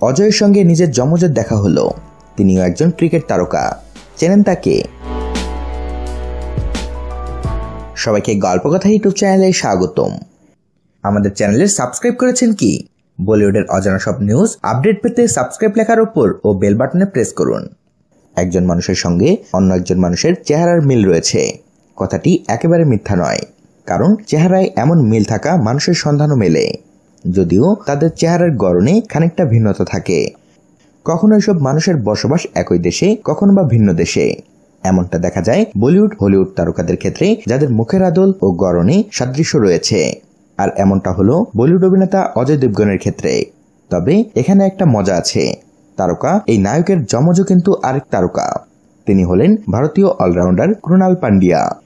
অজয়ের সঙ্গে নিজের জমজের দেখা হলো। তিনিও একজন ক্রিকেট তারকা। চেনেন তাকে? সবাইকে গল্প কথা ইউটিউব চ্যানেলে স্বাগতম। আমাদের চ্যানেলে সাবস্ক্রাইব করেছেন কি? বলিউডের অজানা সব নিউজ আপডেট পেতে সাবস্ক্রাইব লেখার উপর ও বেল বাটনে প্রেস করুন। একজন মানুষের সঙ্গে অন্য একজন মানুষের চেহারার মিল রয়েছে। কথাটি একেবারে মিথ্যা নয়, কারণ চেহারায় এমন মিল থাকা মানুষের সন্ধানও মেলে। যদিও তাদের চেহারার গড়নে খানিকটা ভিন্নতা থাকে। কখনো এসব মানুষের বসবাস একই দেশে, কখনো বা ভিন্ন দেশে। এমনটা দেখা যায় বলিউড, হলিউড তারকাদের ক্ষেত্রে, যাদের মুখের আদল ও গড়নে সাদৃশ্য রয়েছে। আর এমনটা হলো বলিউড অভিনেতা অজয় দেবগনের ক্ষেত্রে। তবে এখানে একটা মজা আছে। তারকা, এই নায়কের যমজ কিন্তু আরেক তারকা। তিনি হলেন ভারতীয় অলরাউন্ডার ক্রুনাল পান্ডিয়া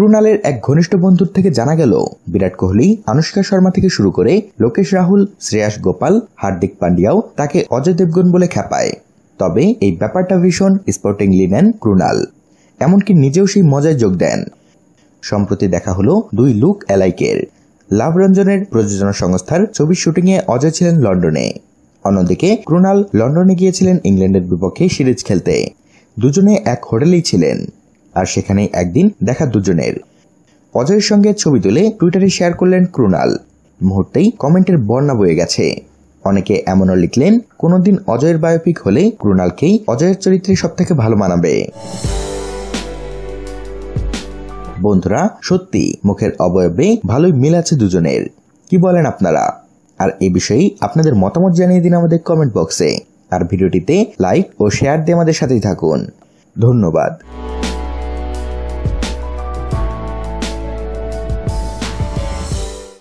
ক্রুনালের এক ঘনিষ্ঠ বন্ধুর থেকে জানা গেল, বিরাট কোহলি, আনুষ্কা শর্মা থেকে শুরু করে লোকেশ রাহুল, শ্রেয়াস গোপাল, হার্দিক পান্ডিয়াও তাকে অজয় দেবগন বলে খেপায় তবে এই ব্যাপারটা ভীষণ স্পোর্টিংলি নেন ক্রুনাল। এমনকি নিজেও সেই মজায় যোগ দেন। সম্প্রতি দেখা হলো দুই লুক এলাইকের লাভ রঞ্জনের প্রযোজনা সংস্থার ছবির শুটিংয়ে অজয় ছিলেন লন্ডনে। অন্যদিকে ক্রুনাল লন্ডনে গিয়েছিলেন ইংল্যান্ডের বিপক্ষে সিরিজ খেলতে। দুজনে এক হোটেলেই ছিলেন। আর সেখানেই একদিন দেখা দুজনের। অজয়ের সঙ্গে ছবি তুলে টুইটারে শেয়ার করলেন ক্রুনাল। মুহূর্তেই কমেন্টের বর্ণা বয়ে গেছে। অনেকে এমনও লিখলেন, কোনোদিন অজয়ের বায়োপিক হলে ক্রুনালকেই অজয়ের চরিত্রে সব থেকে ভালো মানাবে। বন্ধুরা, সত্যি, মুখের অবয়বে ভালোই মিল আছে দুজনের। কি বলেন আপনারা? আর এ বিষয়ে আপনাদের মতামত জানিয়ে দিন আমাদের কমেন্ট বক্সে। আর ভিডিওটিতে লাইক ও শেয়ার দিয়ে আমাদের সাথেই থাকুন। ধন্যবাদ।